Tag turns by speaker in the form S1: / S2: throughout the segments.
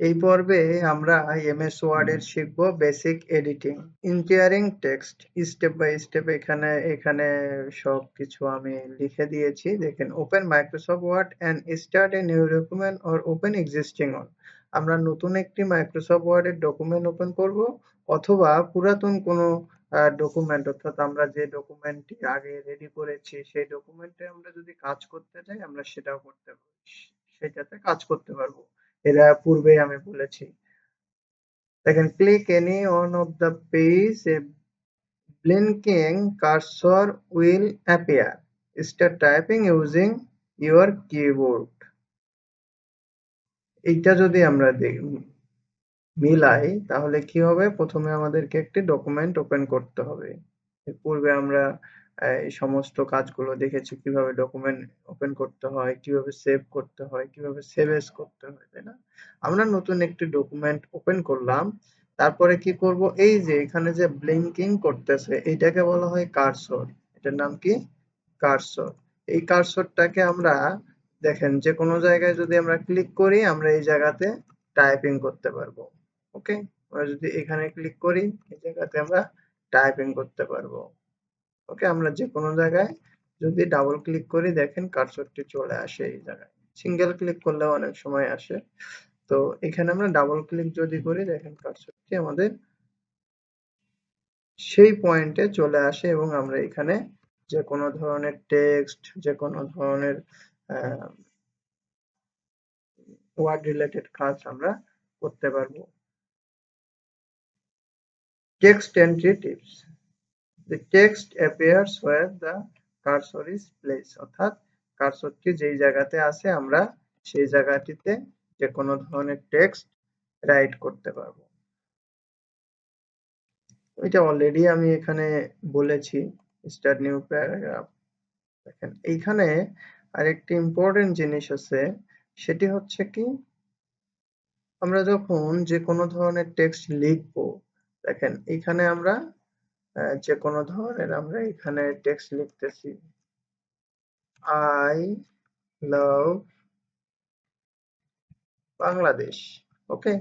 S1: এই পর্বে আমরা এমএস ওয়ার্ড এর শিখব basic editing entering text step by step এখানে এখানে সব কিছু আমি লিখে দিয়েছি। দেখেন open Microsoft Word and start a new document or open existing one আমরা নতুন একটি মাইক্রোসফট ওয়ার্ড এর ডকুমেন্ট ওপেন করব অথবা পুরাতন কোনো ডকুমেন্ট অর্থাৎ আমরা যে ডকুমেন্টটি আগে রেডি করেছি সেই ডকুমেন্টে আমরা যদি কাজ করতে চাই আমরা সেটাও করতে পারি সেটাতে কাজ করতে পারব। এরা পূর্বেই আমি বলেছি। দেখেন click any on of the page a blinking cursor will appear. Start typing using your keyboard. এইটা যদি আমরা মিলাই, তাহলে কি হবে? প্রথমে আমাদেরকে একটি ডকুমেন্ট ওপেন করতে হবে। পূর্বে আমরা এই সমস্ত কাজগুলো দেখেছি কীভাবে ডকুমেন্ট ওপেন করতে হয়, কীভাবে সেভ করতে হয়, কীভাবে সেভ এস করতে হয়, তাই না? আমরা নতুন একটি ডকুমেন্ট ওপেন করলাম, তারপরে কি করব? এই যে এখানে যে ব্লিঙ্কিং করতেছে, এইটাকে বলা হয় কারসর এটার নাম কি? কারসর এই কারসরটাকে আমরা দেখেন যে কোনো জায়গায় যদি আমরা ক্লিক করি, আমরা এই জায়গাতে টাইপিং করতে পারব ওকে আমরা যদি এখানে ক্লিক করি, এই জায়গাতে আমরা টাইপিং করতে পারব। ওকে, আমরা যে কোনো জায়গায় যদি ডাবল ক্লিক করি, দেখেন কার্সরটি চলে আসে এই জায়গায়। সিঙ্গেল ক্লিক করলেও অনেক সময় আসে। তো এখানে আমরা ডাবল ক্লিক যদি করি, দেখেন কার্সরটি আমাদের সেই পয়েন্টে চলে আসে এবং আমরা এখানে যে কোনো ধরনের টেক্সট যে কোনো ধরনের ওয়ার্ড রিলেটেড কাজ আমরা করতে পারব। Text entry tips The text appears where the cursor is placed, অর্থাৎ কার্সরটি যেই জায়গাতে আছে, আমরা সেই জায়গাটিতে যে কোনো ধরনের টেক্সট রাইট করতে পারব। এটা অলরেডি আমি এখানে বলেছি স্টার্ট নিউ প্যারাগ্রাফ দেখেন, এইখানে আরেকটি ইম্পর্টেন্ট জিনিস আছে, সেটি হচ্ছে কি, আমরা যখন যে কোনো ধরনের টেক্সট লিখব, দেখেন, এইখানে আমরা যে কোনো ধরনের আমরা এখানে টেক্সট লিখতেছি। আই লাভ বাংলাদেশ ওকে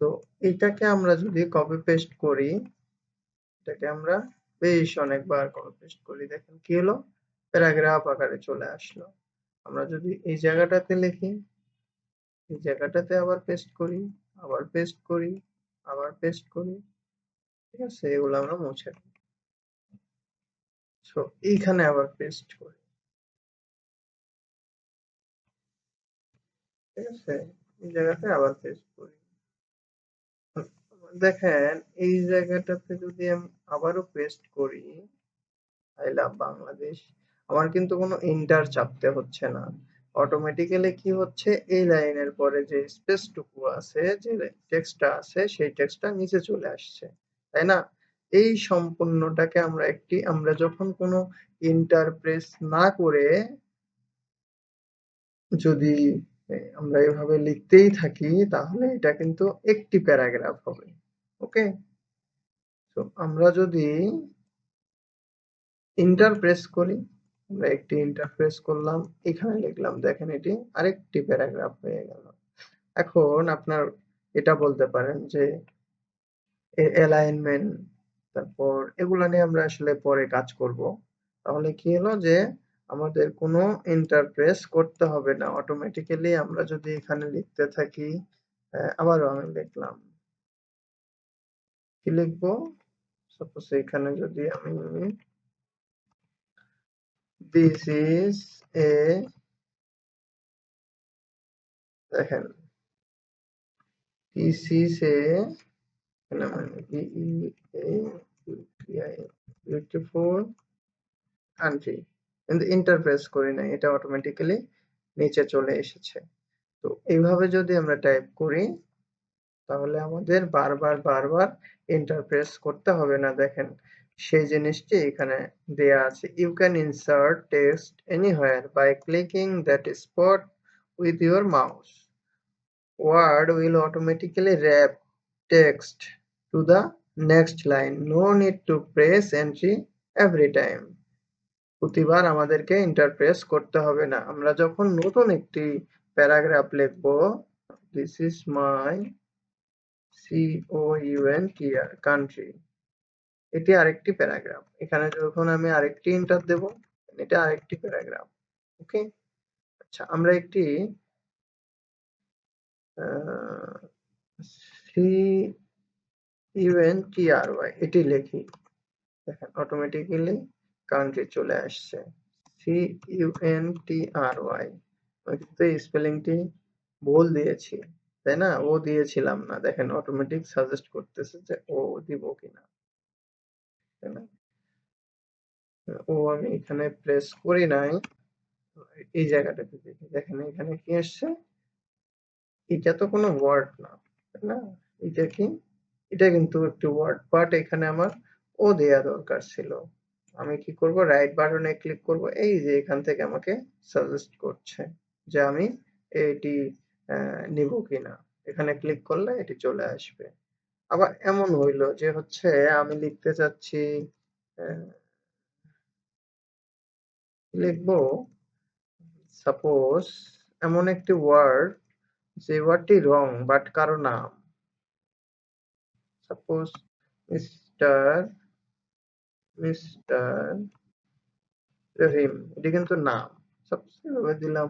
S1: তো এটাকে আমরা যদি কপি পেস্ট করি, এটাকে আমরা বেশ অনেকবার কপি পেস্ট করি। দেখেন কি হলো? প্যারাগ্রাফ আকারে চলে আসলো। আমরা যদি এই জায়গাটাতে লিখি, এই জায়গাটাতে আবার পেস্ট করি, আবার পেস্ট করি, আবার পেস্ট করি। ঠিক আছে, এগুলো আমরা মুছে সো এইখানে আবার পেস্ট করি। ঠিক আছে, এই জায়গাতে আবার পেস্ট করি। দেখেন, এই জায়গাটাতে যদি আমি আবারও পেস্ট করি আই লাভ বাংলাদেশ, আমার কিন্তু কোনো ইন্টার চাপতে হচ্ছে না। অটোমেটিক্যালি কি হচ্ছে, এই লাইনের পরে যে স্পেসটুকু আছে, যে টেক্সটটা আছে, সেই টেক্সটটা নিচে চলে আসছে। তাই না? এই সম্পূর্ণটাকে আমরা একটি, আমরা যখন কোনো ইন্টারপ্রেস না করে যদি আমরা এভাবে লিখতেই থাকি, তাহলে এটা কিন্তু একটি প্যারাগ্রাফ হবে, ওকে? তো আমরা যদি ইন্টারপ্রেস করি, আমরা একটি ইন্টারপ্রেস করলাম, এখানে লিখলাম, দেখেন এটি আরেকটি প্যারাগ্রাফ হয়ে গেল। এখন আপনার এটা বলতে পারেন যে অ্যালাইনমেন্ট তারপর এগুলা নিয়ে আমরা আসলে পরে কাজ করব। তাহলে কি হলো যে, আমাদের কোনো ইন্টারপ্রেস করতে হবে না। অটোমেটিক্যালি আমরা যদি এখানে লিখতে থাকি আবারও আমি লিখলাম। কি লিখব? সাপোজ এখানে যদি আমি দিস ইজ এ দেখেন ইজ এ বিউটিফুল কান্ট্রি কিন্তু ইন্টারপ্রেস করি না, এটা অটোমেটিক্যালি নিচে চলে এসেছে। তো এইভাবে যদি আমরা টাইপ করি, তাহলে আমাদের বারবার বারবার ইন্টারপ্রেস করতে হবে না। দেখেন, সেই জিনিসটি এখানে দেয়া আছে। You can insert text anywhere by clicking that spot with your mouse Word will automatically wrap text to the next line. No need to press entry every time. প্রতিবার আমাদেরকে ইন্টারপ্রেস করতে হবে না। আমরা যখন নতুন একটি প্যারাগ্রাফ লিখব this is my C O U N T R country এটি আরেকটি প্যারাগ্রাফ এখানে যখন আমি আরেকটি এন্টার দেব, এটা আরেকটি প্যারাগ্রাফ ওকে আচ্ছা আমরা একটি C UN T R Y, এটি লিখি। দেখেন অটোমেটিক্যালি কান্ট্রি চলে আসছে। C UN T R Y কিন্তু স্পেলিংটি ভুল দিয়েছি, তাই না? ও দিয়েছিলাম না। দেখেন অটোমেটিক সাজেস্ট করতেছে যে ও দিব কিনা তাই না? ও আমি এখানে প্রেস করি নাই। এই জায়গাটাতে দেখি। দেখেন, এখানে কি আসছে? এটা তো কোনো ওয়ার্ড না, তাই না? এটা কি? এটা কিন্তু একটি ওয়ার্ড বাট এখানে আমার ও দেয়া দরকার ছিল। আমি কি করব? রাইট বাটনে ক্লিক করব। এই যে এখান থেকে আমাকে সাজেস্ট করছে যে আমি এটি নিব কিনা। এখানে ক্লিক করলে এটি চলে আসবে। আবার এমন হইল যে হচ্ছে আমি লিখতে চাচ্ছি লিখব সাপোজ এমন একটি ওয়ার্ড যে ওয়ার্ডটি রং বাট কারও নাম। সাপোজ মিস্টার মিস্টার রহিম এটি কিন্তু নাম। সবচেয়ে দিলাম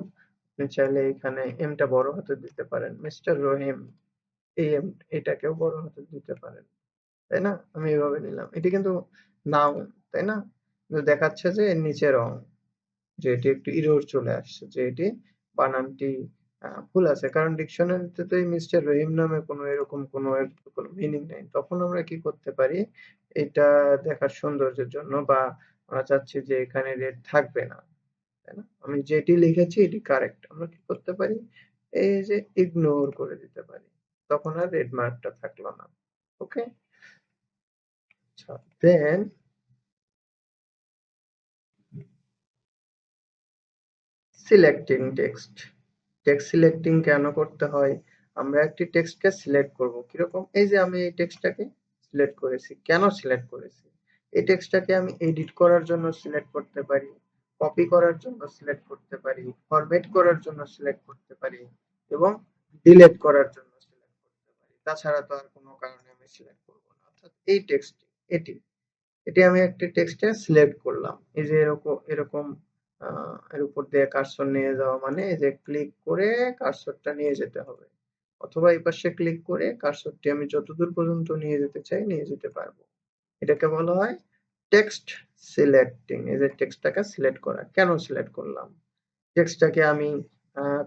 S1: আপনি চাইলে এখানে এমটা বড় হাতে দিতে পারেন। মিস্টার রহিম এই এম এটাকেও বড় হাতে দিতে পারেন। তাই না? আমি এভাবে নিলাম। এটি কিন্তু নাম তাই না? দেখাচ্ছে যে এর নিচে রং, যে এটি একটু ইরোর চলে আসছে, যে এটি বানানটি ভুল আছে। কারণ ডিকশনারিতে তো এই মিস্টার রহিম নামে কোনো এরকম কোনো কোনো মিনিং নেই। তখন আমরা কি করতে পারি? এটা দেখার সৌন্দর্যের জন্য বা আমরা চাচ্ছি যে এখানে রেড থাকবে না, তাই না? আমি যেটি লিখেছি এটি কারেক্ট আমরা কি করতে পারি? এই যে ইগনোর করে দিতে পারি। তখন আর রেড মার্কটা থাকল না। Okay then selecting text text selecting কেন করতে হয়? আমরা একটি টেক্সটকে সিলেক্ট করব। কীরকম? এই যে আমি এই টেক্সটটাকে সিলেক্ট করেছি। কেন সিলেক্ট করেছি? এই টেক্সটটাকে আমি এডিট করার জন্য সিলেক্ট করতে পারি কপি করার জন্য সিলেক্ট করতে পারি ফরম্যাট করার জন্য সিলেক্ট করতে পারি এবং ডিলিট করার জন্য সিলেক্ট করতে পারি। তাছাড়া তো আর কোনো কারণে আমি সিলেক্ট করব না। অর্থাৎ এই টেক্সট এটি এটি আমি একটি টেক্সটে সিলেক্ট করলাম। এই যে এরকম এরকম এর উপর দিয়ে কার্সর নিয়ে যাওয়া মানে যে ক্লিক করে কার্সরটা নিয়ে যেতে হবে। অথবা এই পাশে ক্লিক করে কার্সরটি আমি যতদূর পর্যন্ত নিয়ে যেতে চাই নিয়ে যেতে পারব। এটাকে বলা হয় টেক্সট সিলেক্টিং এই যে টেক্সটটাকে সিলেক্ট করা। কেন সিলেক্ট করলাম? টেক্সটটাকে আমি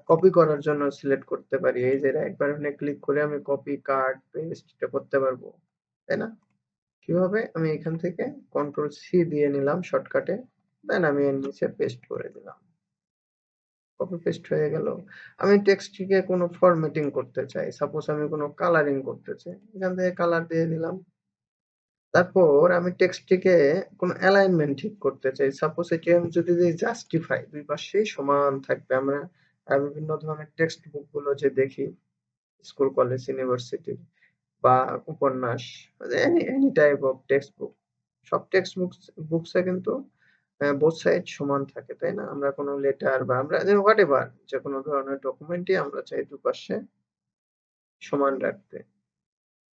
S1: কপি করার জন্য সিলেক্ট করতে পারি। এই যে রাইট বাটনে ক্লিক করে আমি কপি কাট পেস্ট এটা করতে পারব। তাই না? কীভাবে? আমি এখান থেকে কন্ট্রোল সি দিয়ে নিলাম শর্টকাটে দেন আমি এর নিচে পেস্ট করে দিলাম। কপি পেস্ট হয়ে গেল। আমি টেক্সটটিকে কোনো ফরম্যাটিং করতে চাই। সাপোজ আমি কোনো কালারিং করতে চাই। এখান থেকে কালার দিয়ে দিলাম। তারপর আমি টেক্সটটিকে কোনো অ্যালাইনমেন্ট ঠিক করতে চাই। সাপোজ এটি আমি যদি জাস্টিফাই দুই পাশেই সমান থাকবে। আমরা বিভিন্ন ধরনের টেক্সট বুকগুলো যে দেখি স্কুল কলেজ ইউনিভার্সিটি বা উপন্যাস any type of text book সব টেক্সট বুকস বুকসে কিন্তু বোথ সাইড সমান থাকে, তাই না? আমরা কোনো লেটার বা আমরা হোয়াট এভার যে কোনো ধরনের ডকুমেন্টই আমরা চাই দুপাশে সমান রাখতে।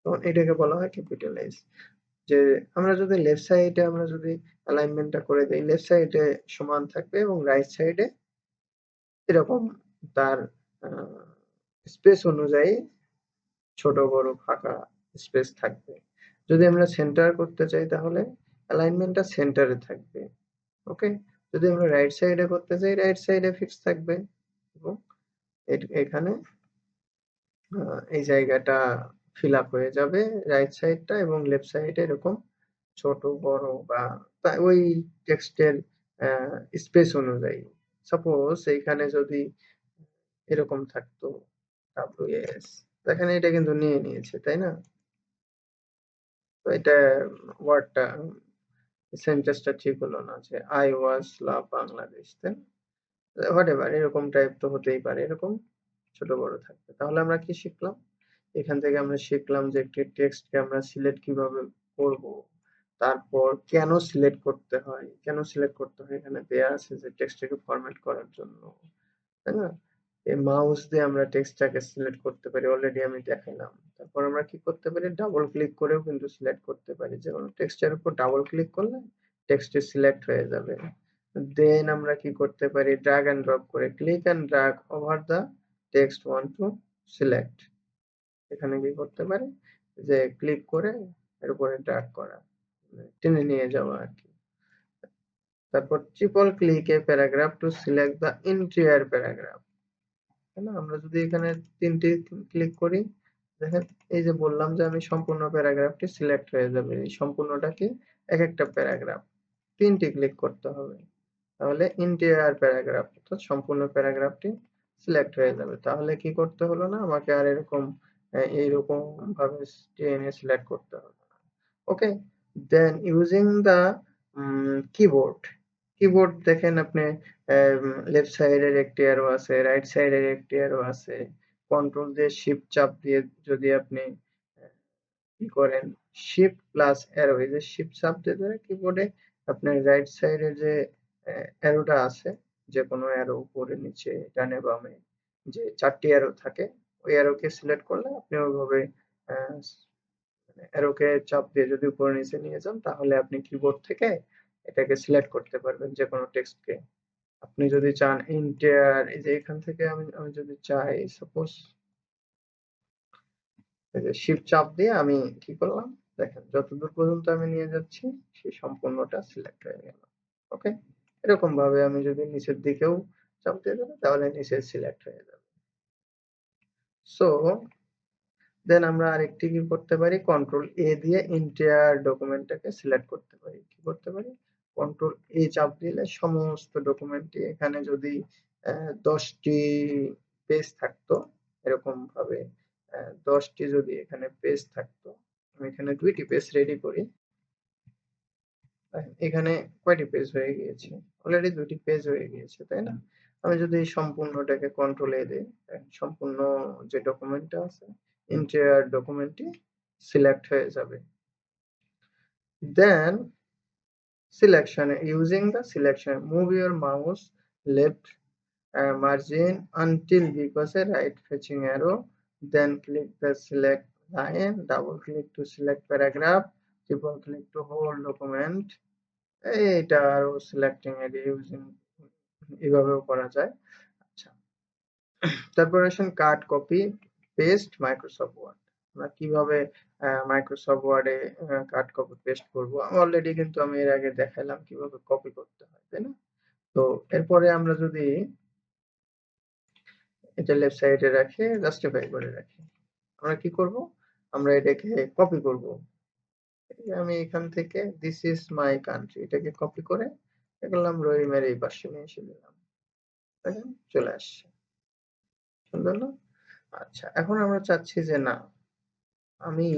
S1: তখন এটাকে বলা হয় ক্যাপিটালাইজ যে আমরা যদি লেফট সাইডে আমরা যদি অ্যালাইনমেন্টটা করে দিই লেফট সাইডে সমান থাকবে এবং রাইট সাইডে এরকম তার স্পেস অনুযায়ী ছোট, বড়, ফাঁকা স্পেস থাকবে। যদি আমরা সেন্টার করতে চাই তাহলে অ্যালাইনমেন্টটা সেন্টারে থাকবে। ওকে যদি আমরা রাইট সাইডে করতে চাই রাইট সাইডে ফিক্স থাকবে। এবং এখানে এই জায়গাটা ফিল আপ হয়ে যাবে রাইট সাইডটা এবং লেফট সাইডে এরকম ছোট, বড় বা ওই টেক্সটের স্পেস অনুযায়ী। সাপোজ এইখানে যদি এরকম থাকতো ডাব্লিউএস দেখেন এটা কিন্তু নিয়ে নিয়েছে, তাই না? তো এটা ওয়ার্ডটা সেন্টেন্সটা ঠিক হলো না যে আই ওয়াজ লাভ বাংলাদেশ তাই হোয়াট এভার এরকম টাইপ তো হতেই পারে, এরকম ছোট বড় থাকবে। তাহলে আমরা কি শিখলাম? এখান থেকে আমরা শিখলাম যে একটি টেক্সটকে আমরা সিলেক্ট কীভাবে করব, তারপর কেন সিলেক্ট করতে হয়, কেন সিলেক্ট করতে হয়? এখানে দেয়া আছে যে টেক্সটটাকে ফরম্যাট করার জন্য, তাই না? এই মাউস দিয়ে আমরা টেক্সটটাকে সিলেক্ট করতে পারি অলরেডি আমি দেখাইলাম। তারপর আমরা কি করতে পারি? ডাবল ক্লিক করেও কিন্তু সিলেক্ট করতে পারি। যে কোনো টেক্সটের উপর ডাবল ক্লিক করলে টেক্সটটি সিলেক্ট হয়ে যাবে। দেন আমরা কি করতে পারি? ড্র্যাগ এন্ড ড্রপ করে click and drag over the text want to select এখানে কি করতে পারি? যে ক্লিক করে এর উপরে ড্র্যাগ করা। টেনে নিয়ে যাওয়া আর কি। তারপর triple ক্লিকে paragraph to select the entire paragraph না? আমরা যদি এখানে তিনটি ক্লিক করি, দেখেন, এই যে বললাম যে আমি সম্পূর্ণ প্যারাগ্রাফটি সিলেক্ট হয়ে যাবে। এই সম্পূর্ণটাকে এক একটা প্যারাগ্রাফ, তিনটি ক্লিক করতে হবে। তাহলে ইন্টিরিয়ার প্যারাগ্রাফ, অর্থাৎ সম্পূর্ণ প্যারাগ্রাফটি সিলেক্ট হয়ে যাবে। তাহলে কি করতে হলো না? আমাকে আর এরকম এইরকম ভাবে টেনে সিলেক্ট করতে না। Okay then using the keyboard keyboard দেখেন আপনি লেফট সাইডের একটি অ্যারো আছে রাইট সাইডের একটি অ্যারো আছে। কন্ট্রোল দিয়ে শিফট চাপ দিয়ে যদি আপনি কি করেন শিফট প্লাস অ্যারো এই যে শিফট চাপ দিয়ে ধরে কিবোর্ডে আপনার রাইট সাইডে যে অ্যারোটা আছে যে কোনো অ্যারো উপরে, নিচে, ডানে, বামে, যে চারটি অ্যারো থাকে, ওই অ্যারোকে সিলেক্ট করলে আপনি ওইভাবে অ্যারোকে চাপ দিয়ে যদি উপরে, নিচে নিয়ে যান, তাহলে আপনি কিবোর্ড থেকে এটাকে সিলেক্ট করতে পারবেন যে কোনো টেক্সটকে আপনি যদি চান ইন্টার এই যে এখান থেকে আমি আমি যদি চাই সাপোজ এই যে শিফট চাপ দিয়ে আমি কি করলাম? দেখেন, যতদূর পর্যন্ত আমি নিয়ে যাচ্ছি সেই সম্পূর্ণটা সিলেক্ট হয়ে গেল ওকে এরকম ভাবে আমি যদি নিচের দিকেও চাপ দিয়ে দেবো, তাহলে নিচে সিলেক্ট হয়ে যাবে। সো দেন আমরা আরেকটি কি করতে পারি? কন্ট্রোল এ দিয়ে ইন্টায়ার ডকুমেন্টটাকে সিলেক্ট করতে পারি। কি করতে পারি? কন্ট্রোল এ চাপ দিলে সমস্ত ডকুমেন্টটি এখানে যদি দশটি পেজ থাকতো, এরকম ভাবে দশটি যদি এখানে পেজ থাকতো, আমি এখানে দুইটি পেজ রেডি করি। এখানে কয়টি পেজ হয়ে গিয়েছে? অলরেডি দুটি পেজ হয়ে গিয়েছে, তাই না? আমি যদি সম্পূর্ণটাকে কন্ট্রোল এ দিই সম্পূর্ণ যে ডকুমেন্টটা আছে ইন্টায়ার ডকুমেন্টটি সিলেক্ট হয়ে যাবে। দেন selection using the selection move your mouse left uh, margin until because a right fetching arrow then click the select line double click to select paragraph triple click to hold document এটা আরও selecting area using এভাবেও করা যায় আচ্ছা তারপর আসেন কাট আমরা কীভাবে মাইক্রোসফট ওয়ার্ডে কাট কপি পেস্ট করব? অলরেডি কিন্তু আমি এর আগে দেখাইলাম কীভাবে কপি করতে হয়, তাই না? তো এরপরে আমরা যদি এটা লেফট সাইডে রাখি জাস্টিফাই করে রাখি, আমরা কি করব? আমরা এটাকে কপি করব। আমি এখান থেকে দিস ইজ মাই কান্ট্রি এটাকে কপি করে, দেখলাম রহিমের এই পাশে নিয়ে এসে দিলাম। দেখেন, চলে আসছে। সুন্দর না? আচ্ছা এখন আমরা চাচ্ছি যে না আমি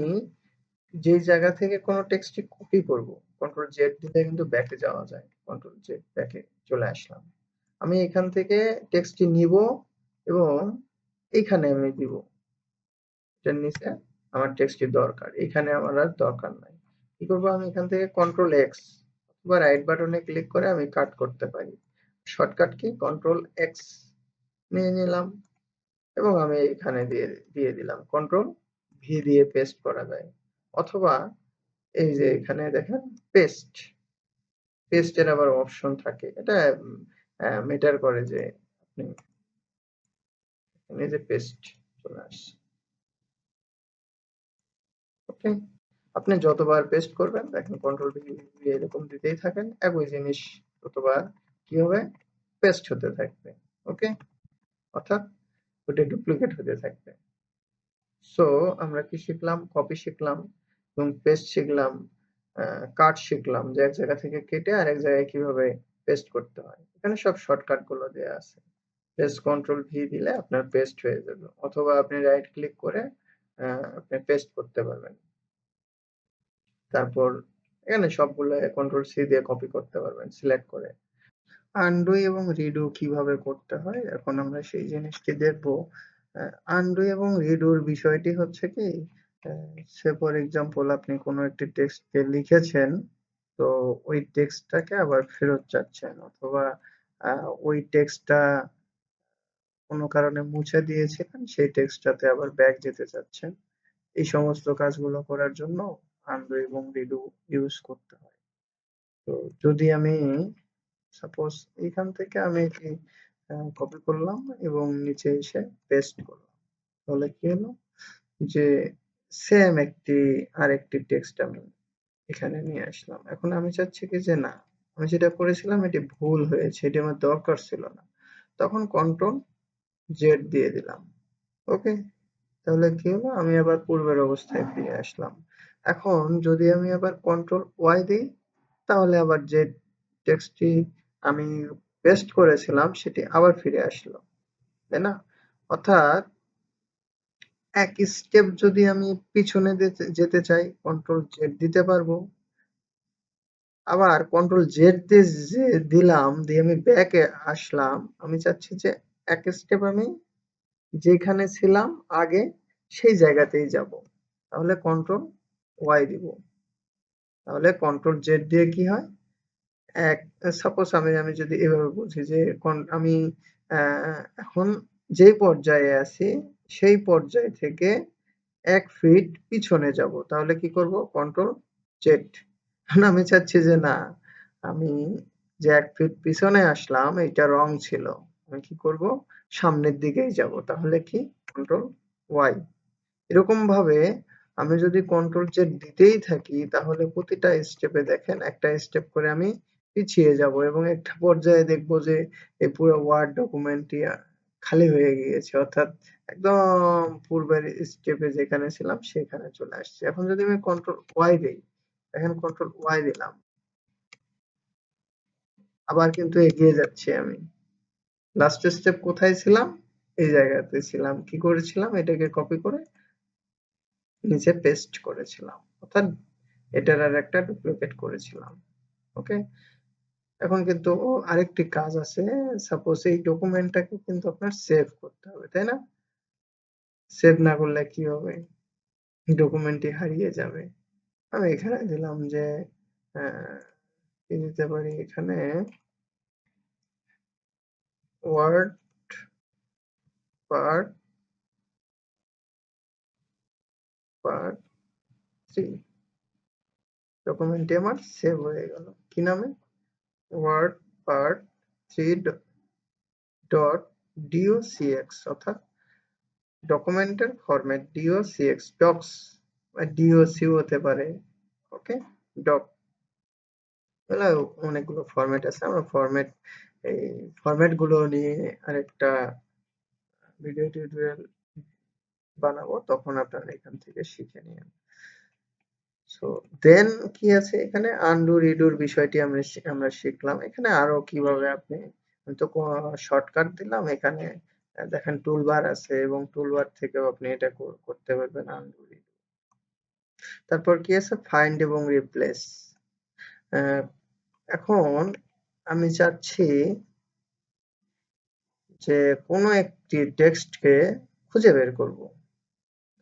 S1: যে জায়গা থেকে কোনো টেক্সটটি কপি করব কন্ট্রোল জেড দিলে কিন্তু ব্যাকে যাওয়া যায় কন্ট্রোল জেড ব্যাকে চলে আসলাম। আমি এখান থেকে টেক্সটটি নিব এবং এইখানে আমি দিব। এটার নিচে আমার টেক্সটটি দরকার, এখানে আমার আর দরকার নাই। কি করব? আমি এখান থেকে কন্ট্রোল এক্স অথবা রাইট বাটনে ক্লিক করে আমি কাট করতে পারি। Shortcut key? কন্ট্রোল এক্স নিয়ে নিলাম এবং আমি এখানে দিয়ে দিয়ে দিলাম। কন্ট্রোল ভি দিয়ে পেস্ট করা যায়। অথবা এই যে এখানে দেখেন পেস্ট পেস্টের আবার অপশন থাকে। এটা মেটার করে যে আপনি এখানে যে পেস্ট চলে আসছে। ওকে আপনি যতবার পেস্ট করবেন দেখেন কন্ট্রোল ভি এরকম দিতেই থাকেন একই জিনিস ততবার কি হবে? পেস্ট হতে থাকবে। ওকে অর্থাৎ ওটা ডুপ্লিকেট হতে থাকবে। সো আমরা কি শিখলাম? কপি শিখলাম এবং পেস্ট শিখলাম কাট শিখলাম যে এক জায়গা থেকে কেটে আর এক জায়গায় কীভাবে পেস্ট করতে হয়। এখানে সব শর্টকাটগুলো দেওয়া আছে। পেস্ট কন্ট্রোল ভি দিলে আপনার পেস্ট হয়ে যাবে অথবা আপনি রাইট ক্লিক করে আপনি পেস্ট করতে পারবেন। তারপর এখানে সবগুলো কন্ট্রোল সি দিয়ে কপি করতে পারবেন সিলেক্ট করে। আন্ডু এবং রিডু কীভাবে করতে হয়? এখন আমরা সেই জিনিসটি দেখব। আন্ডু এবং রিডুর বিষয়টি হচ্ছে কি সে ফর এক্সাম্পল আপনি কোনো একটি টেক্সটকে লিখেছেন, তো ওই টেক্সটটাকে আবার ফেরত চাচ্ছেন অথবা ওই টেক্সটটা কোনো কারণে মুছে দিয়েছিলেন, সেই টেক্সটটাতে আবার ব্যাক যেতে চাচ্ছেন। এই সমস্ত কাজগুলো করার জন্য আনডু এবং রিডু ইউজ করতে হয়। তো যদি আমি সাপোজ এখান থেকে আমি কপি করলাম এবং নিচে এসে পেস্ট করলাম। তাহলে কি হলো? যে সেম একটি, আরেকটি টেক্সট আমি এখানে নিয়ে আসলাম। এখন আমি চাচ্ছি কি যে না, আমি যেটা করেছিলাম এটি ভুল হয়েছে, এটি আমার দরকার ছিল না। তখন কন্ট্রোল জেড দিয়ে দিলাম। ওকে? তাহলে কি হলো? আমি আবার পূর্বের অবস্থায় ফিরে আসলাম। এখন যদি আমি আবার কন্ট্রোল ওয়াই দিই, তাহলে আবার জেড টেক্সটটি আমি পেস্ট করেছিলাম, সেটি আবার ফিরে আসলো, তাই না? অর্থাৎ এক স্টেপ যদি আমি পিছনে যেতে চাই কন্ট্রোল জেড দিতে পারব। আবার কন্ট্রোল জেড দিয়ে দিলাম, দিয়ে আমি ব্যাকে আসলাম, আমি চাচ্ছি যে এক স্টেপ আমি যেখানে ছিলাম আগে, সেই জায়গাতেই যাব। তাহলে কন্ট্রোল ওয়াই দিব। তাহলে কন্ট্রোল জেড দিয়ে কি হয়? এক সাপোজ আমি আমি যদি এভাবে বুঝি যে আমি এখন যেই পর্যায়ে আছি, সেই পর্যায় থেকে এক ফিট পিছনে যাব। তাহলে কি করব? কন্ট্রোল জেড আমি চাচ্ছি যে, না, আমি যে এক ফিট পিছনে আসলাম এটা রং ছিল। আমি কি করব? সামনের দিকেই যাব। তাহলে কি? কন্ট্রোল ওয়াই এরকম ভাবে আমি যদি কন্ট্রোল জেড দিতেই থাকি, তাহলে প্রতিটা স্টেপে দেখেন, একটা স্টেপ করে আমি পিছিয়ে যাব এবং একটা পর্যায়ে দেখব যে এই পুরো ওয়ার্ড ডকুমেন্টটি খালি হয়ে গিয়েছে। অর্থাৎ একদম পূর্বের স্টেপে যেখানে ছিলাম সেখানে চলে আসছে। এখন যদি আমি কন্ট্রোল ওয়াই দিই দেখেন কন্ট্রোল ওয়াই দিলাম। আবার কিন্তু এগিয়ে যাচ্ছি আমি। লাস্ট স্টেপ কোথায় ছিলাম? এই জায়গাতে ছিলাম। কি করেছিলাম? এটাকে কপি করে নিচে পেস্ট করেছিলাম। অর্থাৎ এটার আর একটা ডুপ্লিকেট করেছিলাম। ওকে এখন কিন্তু আরেকটি কাজ আছে সাপোজ এই ডকুমেন্টটাকে কিন্তু আপনার সেভ করতে হবে, তাই না? সেভ না করলে কি হবে? ডকুমেন্টটি হারিয়ে যাবে। আমি এখানে দিলাম যে কি দিতে পারি এখানে? ওয়ার্ড পার্ট পার্ট থ্রি ডকুমেন্টটি আমার সেভ হয়ে গেল। কি নামে? Word part three dot DOCX অর্থাৎ ডকুমেন্টের ফরম্যাট ডিওসিএক্স ডক্স ডিওসি হতে পারে, ওকে, ডক। অনেকগুলো ফরম্যাট আছে, আমরা ফরম্যাট, এই ফরম্যাটগুলো নিয়ে আরেকটা ভিডিও টিউটোরিয়াল বানাবো, তখন আপনারা এখান থেকে শিখে নিন সো দেন কি আছে এখানে? আন্ডু রিডুর বিষয়টি আমরা আমরা শিখলাম। এখানে আরও কীভাবে আপনি তো শর্টকাট দিলাম। এখানে দেখেন টুলবার আছে এবং টুলবার থেকেও আপনি এটা করতে পারবেন আন্ডু রিডু তারপর কি আছে? ফাইন্ড এবং রিপ্লেস এখন আমি চাচ্ছি যে কোনো একটি টেক্সটকে খুঁজে বের করব।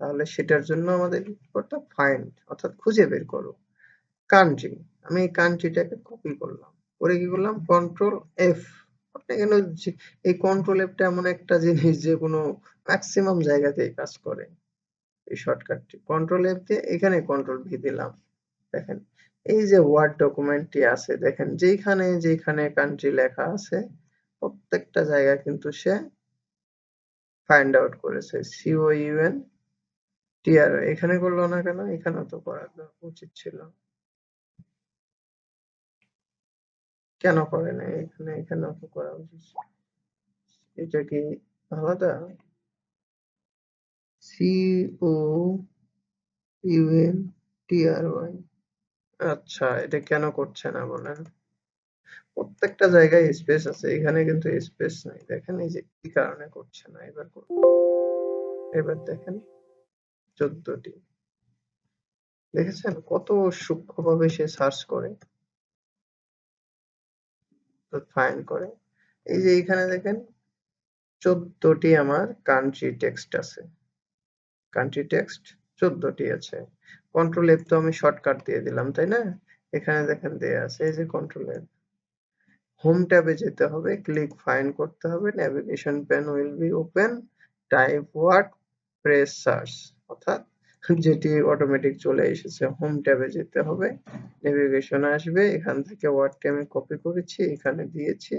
S1: তাহলে সেটার জন্য আমাদের করতে ফাইন্ড অর্থাৎ খুঁজে বের করো। কান্ট্রি আমি এই কান্ট্রিটাকে কপি করলাম। করে কি করলাম? কন্ট্রোল এফ আপনি এখানে এই কন্ট্রোল এফটা এমন একটা জিনিস যে কোনো ম্যাক্সিমাম জায়গাতেই কাজ করে। এই শর্টকাটটি কন্ট্রোল এফ দিয়ে এখানে কন্ট্রোল ভি দিলাম। দেখেন, এই যে ওয়ার্ড ডকুমেন্টটি আছে, দেখেন যেখানে যেখানে কান্ট্রি লেখা আছে, প্রত্যেকটা জায়গা কিন্তু সে ফাইন্ড আউট করেছে। সিও ইউএন টিআর এখানে করল না কেন? এখানে তো করা উচিত ছিল। কেন করে না? এখানে এখানে তো করা উচিত। এটা কি আলাদা? সিও ইউএন টিআর ওয়াই আচ্ছা এটা কেন করছে না বলেন প্রত্যেকটা জায়গায় স্পেস আছে। এখানে কিন্তু স্পেস নাই। দেখেন এই যে কি কারণে করছে না? এবার এবার দেখেন। চোদ্দটি। দেখেছেন কত সূক্ষ্মভাবে সে সার্চ করে? ফাইন করে। এই যে এখানে দেখেন, চোদ্দটি আমার কান্ট্রি টেক্সট আছে। কান্ট্রি টেক্সট চোদ্দটি আছে। কন্ট্রোল এফ তো আমি শর্টকাট দিয়ে দিলাম, তাই না? এখানে দেখেন দেয়া আছে, এই যে কন্ট্রোল এফ হোম ট্যাবে যেতে হবে ক্লিক ফাইন্ড করতে হবে navigation pane will be open type word press search অর্থাৎ যেটি অটোমেটিক চলে এসেছে হোম ট্যাবে যেতে হবে নেভিগেশন আসবে, এখান থেকে ওয়ার্ডটি আমি কপি করেছি, এখানে দিয়েছি,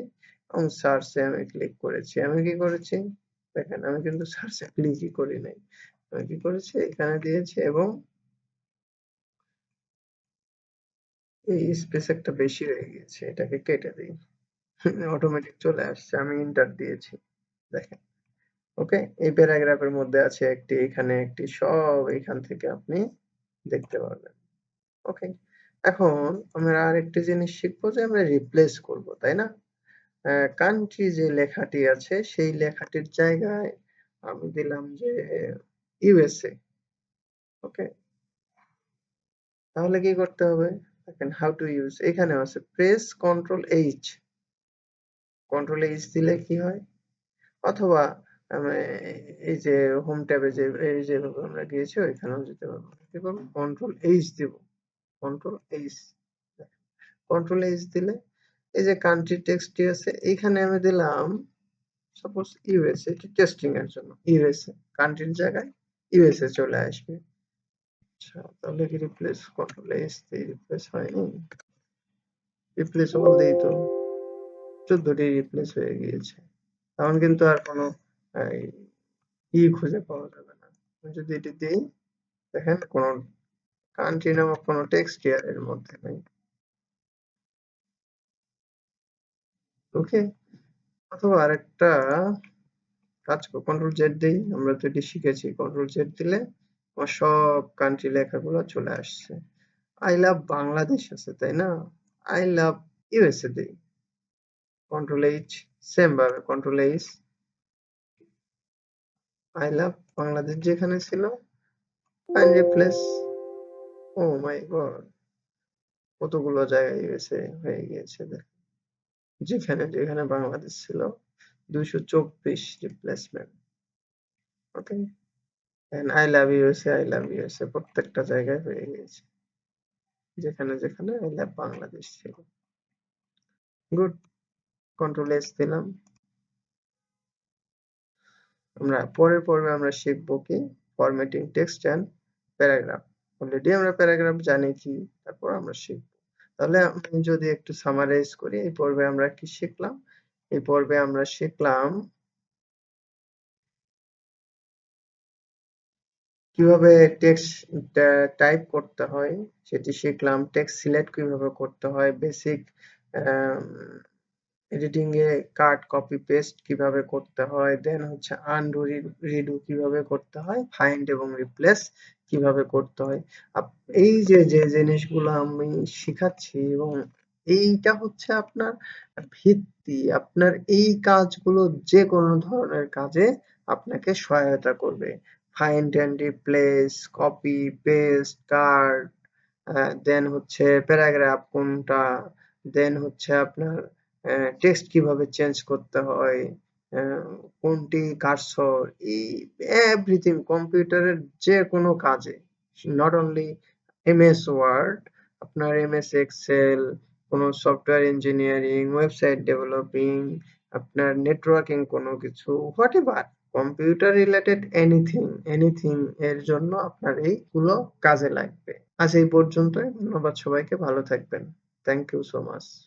S1: এবং সার্চে আমি ক্লিক করেছি। আমি কি করেছি? দেখেন, আমি কিন্তু সার্চে ক্লিকই করি নাই। আমি কি করেছি? এখানে দিয়েছি এবং এই স্পেস একটা বেশি হয়ে গিয়েছে, এটাকে কেটে দিই। অটোমেটিক চলে আসছে, আমি ইন্টার দিয়েছি। দেখেন ওকে এই প্যারাগ্রাফের মধ্যে আছে একটি, এখানে একটি, সব এখান থেকে আপনি দেখতে পারবেন। ওকে এখন আমরা আরেকটি জিনিস শিখব যে আমরা রিপ্লেস করব, তাই না? কান্ট্রি যে লেখাটি আছে, সেই লেখাটির জায়গায় আমি দিলাম যে ইউএসএ ওকে তাহলে কি করতে হবে? দেখেন হাউ টু ইউজ এখানে আছে press control H control H দিলে কি হয়? অথবা এই যে হোম ট্যাবে যে, এই যেভাবে আমরা গিয়েছি, ওইখানেও যেতে পারব কি করব? কন্ট্রোল এইচ দিব। কন্ট্রোল এইচ কন্ট্রোল এইচ দিলে, এই যে কান্ট্রি টেক্সটটি আছে, এইখানে আমি দিলাম সাপোজ ইউএসএ এটি টেস্টিং এর জন্য। ইউএসএ কান্ট্রির জায়গায় ইউএসএ চলে আসবে। আচ্ছা তাহলে কি রিপ্লেস কন্ট্রোল এইচ দিয়ে রিপ্লেস হয়নি? রিপ্লেস অল দেই তো। চোদ্দটি রিপ্লেস হয়ে গিয়েছে। তখন কিন্তু আর কোনো ই খুঁজে পাওয়া যাবে না। যদি এটি দিই, দেখেন কোনো কান্ট্রি নামক কোনো টেক্সট ইয়ার এর মধ্যে নেই। ওকে অথবা আরেকটা কাজ কন্ট্রোল জেড দিই, আমরা তো এটি শিখেছি। কন্ট্রোল জেড দিলে সব কান্ট্রি লেখাগুলো চলে আসছে। আই লাভ বাংলাদেশ আছে, তাই না? আই লাভ ইউএসএ দিই। কন্ট্রোল এইচ সেম ভাবে control H I love Bangladesh যেখানে ছিল find replace oh my God কতগুলো জায়গায় ইউএসএ হয়ে গিয়েছে যেখানে যেখানে বাংলাদেশ ছিল, দুইশো চব্বিশ replacement okay I love USA I love USA প্রত্যেকটা জায়গায় হয়ে গিয়েছে। যেখানে যেখানে আই লাভ বাংলাদেশ ছিল। গুড কন্ট্রোল এস দিলাম। আমরা পরের পর্বে আমরা শিখব কি formatting text and paragraph already আমরা প্যারাগ্রাফ জানি কি তারপর আমরা শিখব। তাহলে আমি যদি একটু সামারাইজ করি, এই পর্বে আমরা কি শিখলাম? এই পর্বে আমরা শিখলাম কীভাবে টেক্সট টাইপ করতে হয়, সেটি শিখলাম। টেক্সট সিলেক্ট কীভাবে করতে হয়? বেসিক এডিটিং এ কাট কপি পেস্ট কীভাবে করতে হয়? দেন হচ্ছে আনডু রিডু কীভাবে করতে হয়? ফাইন্ড এবং রিপ্লেস কীভাবে করতে হয়? এই যে যে জিনিসগুলো আমি শিখাচ্ছি এবং এইটা হচ্ছে আপনার ভিত্তি। আপনার এই কাজগুলো যে কোনো ধরনের কাজে আপনাকে সহায়তা করবে। Find and replace copy paste card then হচ্ছে প্যারাগ্রাফ কোনটা? দেন হচ্ছে আপনার টেক্সট কীভাবে চেঞ্জ করতে হয় কোনটি কার্সর, এই এভরিথিং কম্পিউটারের যে কোনো কাজে নট অনলি এমএস ওয়ার্ড আপনার এমএস এক্সেল কোনো সফটওয়্যার ইঞ্জিনিয়ারিং ওয়েবসাইট ডেভেলপিং আপনার নেটওয়ার্কিং কোনো কিছু whatever computer related anything anything এর জন্য আপনার এইগুলো কাজে লাগবে। আজ এই পর্যন্তই, ধন্যবাদ সবাইকে, ভালো থাকবেন। Thank you so much